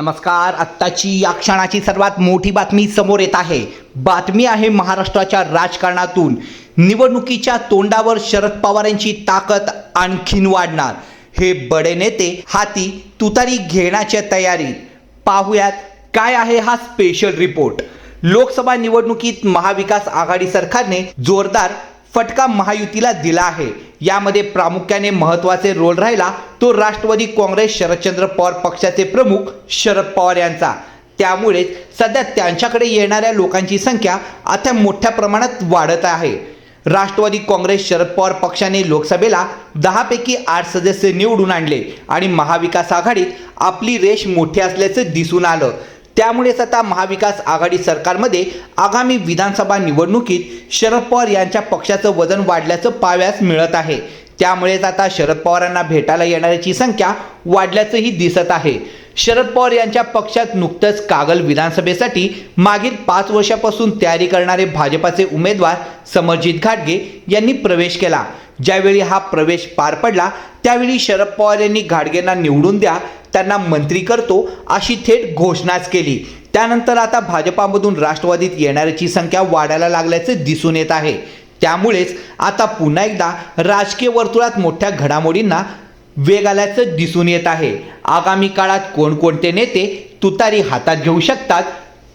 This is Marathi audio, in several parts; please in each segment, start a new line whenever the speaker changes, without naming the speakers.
नमस्कार आत्ताची या क्षणाची सर्वात मोठी बातमी समोर येत आहे. बातमी आहे महाराष्ट्राच्या राजकारणातून. निवडणुकीच्या तोंडावर शरद पवार यांची ताकद आणखीन वाढणार. हे बडे नेते हाती तुतारी घेण्याच्या तयारीत. पाहुयात काय आहे हा स्पेशल रिपोर्ट लोकसभा निवडणुकीत महाविकास आघाडी सरकारने जोरदार फटका महायुतीला दिला आहे. यामध्ये प्रामुख्याने महत्त्वाचे रोल राहिला तो राष्ट्रवादी काँग्रेस शरदचंद्र पवार पक्षाचे प्रमुख शरद पवार यांचा. त्यामुळेच सध्या त्यांच्याकडे येणाऱ्या लोकांची संख्या आता मोठ्या प्रमाणात वाढत आहे. राष्ट्रवादी काँग्रेस शरद पवार पक्षाने लोकसभेला दहापैकी आठ सदस्य निवडून आणले आणि महाविकास आघाडीत आपली रेष मोठी असल्याचं दिसून आलं. त्यामुळेच आता महाविकास आघाडी सरकारमध्ये आगामी विधानसभा निवडणुकीत शरद पवार यांच्या पक्षाचं वजन वाढल्याचं पाहाव्यास मिळत आहे. त्यामुळेच आता शरद पवारांना भेटायला येणाऱ्याची संख्या वाढल्याचंही दिसत आहे. शरद पवार यांच्या पक्षात नुकतंच कागल विधानसभेसाठी मागील पाच वर्षापासून तयारी करणारे भाजपाचे उमेदवार समरजित घाटगे यांनी प्रवेश केला. ज्यावेळी हा प्रवेश पार पडला त्यावेळी शरद पवार यांनी घाटगेंना निवडून द्या त्यांना मंत्री करतो अशी थेट घोषणाच केली. त्यानंतर आता भाजपामधून राष्ट्रवादीत येणाऱ्याची संख्या वाढायला लागल्याचे दिसून येत आहे. त्यामुळेच आता पुन्हा एकदा राजकीय वर्तुळात मोठ्या घडामोडींना वेग आल्याचं दिसून येत आहे. आगामी काळात कोणकोणते नेते तुतारी हातात घेऊ शकतात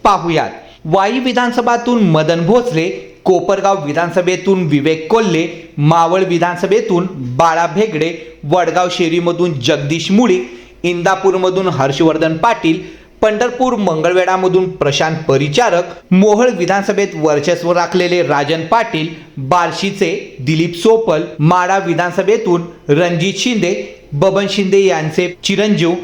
पाहूयात. वाई विधानसभातून मदन भोसले कोपरगाव विधानसभेतून विवेक कोल्हे मावळ विधानसभेतून बाळा भेगडे वडगाव शेरीमधून जगदीश मुळी इंदापूरमधून हर्षवर्धन पाटील पंढरपूर मंगळवेढामधून प्रशांत परिचारक मोहळ विधानसभेत वर्चस्व राखलेले राजन पाटील बार्शीचे दिलीप सोपल माडा विधानसभेतून रणजित शिंदे बबन शिंदे यांचे चिरंजीव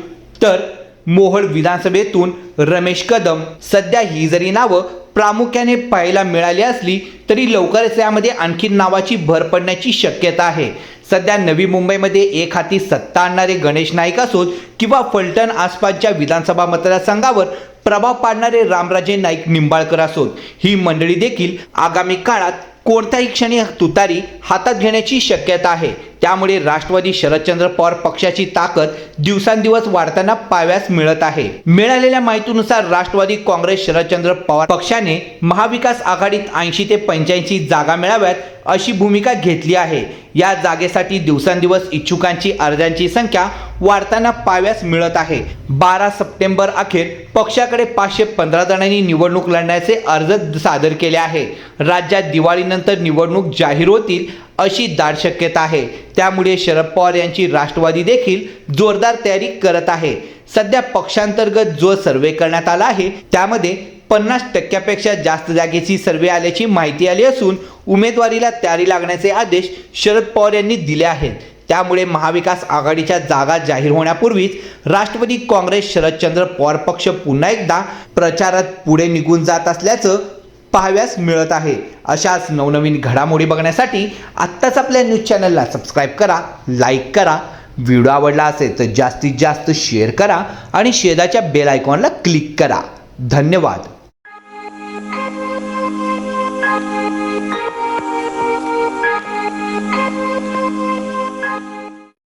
तर मोहळ विधानसभेतून रमेश कदम सध्या ही जरी नावं प्रामुख्याने पाहायला मिळाली असली तरी लवकरच यामध्ये आणखी नावाची भर पडण्याची शक्यता आहे. सध्या नवी मुंबईमध्ये एक हाती सत्ता आणणारे गणेश नाईक असोत किंवा फलटण आसपासच्या विधानसभा मतदारसंघावर प्रभाव पाडणारे रामराजे नाईक निंबाळकर असोत ही मंडळी देखील आगामी काळात कोणत्याही क्षणी तुतारी हातात घेण्याची शक्यता आहे. त्यामुळे राष्ट्रवादी शरदचंद्र पवार पक्षाची ताकद दिवसांदिवस वाढताना पाहाव्यास मिळत आहे. मिळालेल्या माहितीनुसार राष्ट्रवादी काँग्रेस शरदचंद्र पवार पक्षाने महाविकास आघाडीत ऐंशी ते पंच्याऐंशी जागा मिळाव्यात अशी भूमिका घेतली आहे. या जागेसाठी दिवसांदिवस इच्छुकांची अर्जांची संख्या वाढताना पाव्यास मिळत आहे. बारा सप्टेंबर अखेर पक्षाकडे पाचशे पंधरा जणांनी निवडणूक लढण्याचे अर्ज सादर केले आहे. राज्यात दिवाळीनंतर निवडणूक जाहीर होतील अशी दाट शक्यता आहे. त्यामुळे शरद पवार यांची राष्ट्रवादी देखील जोरदार तयारी करत आहे. सध्या पक्षांतर्गत जो सर्वे करण्यात आला आहे त्यामध्ये पन्नास टक्क्यापेक्षा जास्त जागेची सर्वे आल्याची माहिती आली असून उमेदवारीला तयारी लागण्याचे आदेश शरद पवार यांनी दिले आहेत. त्यामुळे महाविकास आघाडीच्या जागा जाहीर होण्यापूर्वीच राष्ट्रवादी काँग्रेस शरदचंद्र पवार पक्ष पुन्हा एकदा प्रचारात पुढे निघून जात असल्याचं पाहाव्यास मिळत आहे. अशाच नवनवीन घडामोडी बघण्यासाठी आत्ताच आपल्या न्यूज चॅनलला सबस्क्राईब करा लाईक करा. व्हिडिओ आवडला असेल तर जास्तीत जास्त शेअर करा आणि शेजाच्या बेल आयकॉनला क्लिक करा. धन्यवाद. Thank you.